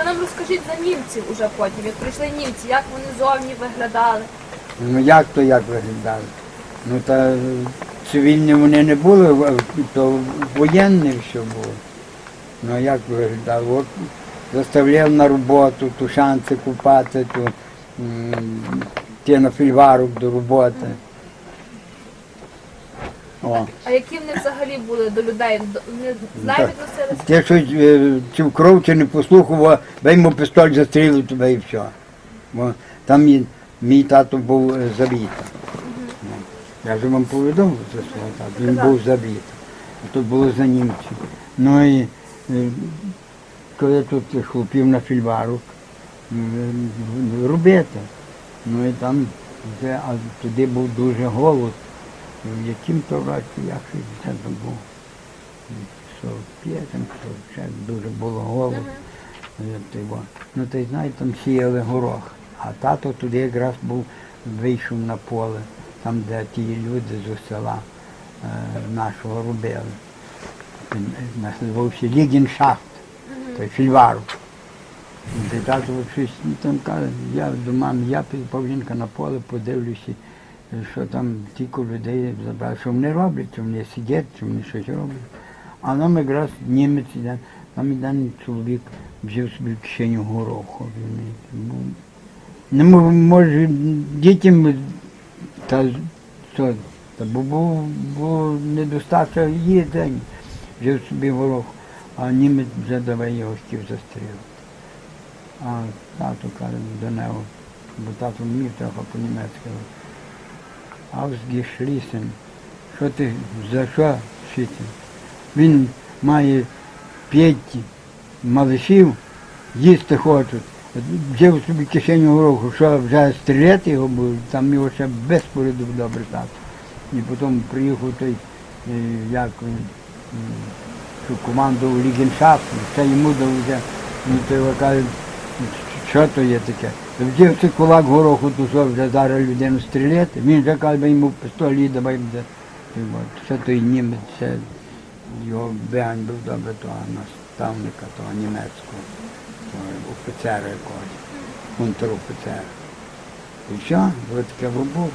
ще нам розкажіть за німців уже потім, як прийшли німці, як вони зовні виглядали. Ну як то як виглядали? Ну та цивільні вони не були, то воєнне все було. Ну як виглядало? От заставляв на роботу, ту шанси купати, ту м, ті на фільварок до роботи. О. А які вони взагалі були до людей? Вони з нами відносилися? Ти щось е, чи вкров, чи не послухав, бо йому пістоль застрілив тебе і все. Бо там мій, мій тато був е, завіта. Ну, Я вже вам повідомив за свого тата. Він був завіта. Тут було за німців. Ну і е, коли тут хлопів на фільварок, м, робити. Ну і там вже, а туди був дуже голод. В яким то році, це то був. 45, там що ще дуже було голод. Е. Ну то й знаєте, там сіяли горох. А тато туди якраз був, вийшов на поле, там, де ті люди з села е, нашого робили. Він е, називався Лігіншафт, той фільварок. Де тато щось ну, там каже, я до мами, я жінка на поле, подивлюся, що там тільки людей забрали, що вони роблять, чи вони сидять, чи вони щось роблять. А нам якраз німець там один чоловік взяв собі кишеню гороху. Ну, не може дітям та що, та бо був, був недостатньо їди, взяв собі горох, а німець вже давай його хотів застрілити. А тато каже до нього, бо тато вмів трохи по-німецьки. Ausgeschlossen. Що ти за що вчити? Він має п'ять малишів, їсти хочуть. Взяв собі кишеню гороху, що вже стріляти його буде, там його ще без порядок добре так. І потім приїхав той, е, як командував Лігеншафт, це йому дав вже, ну, то каже, що то є таке? Взяв цей кулак гороху, то вже зараз людину стріляти, він вже каже, «Дай йому пістолі, давай буде. Це той німець, це його був добре того наставника, того німецького, того офіцера якогось, унтер-офіцера. І все, таке було.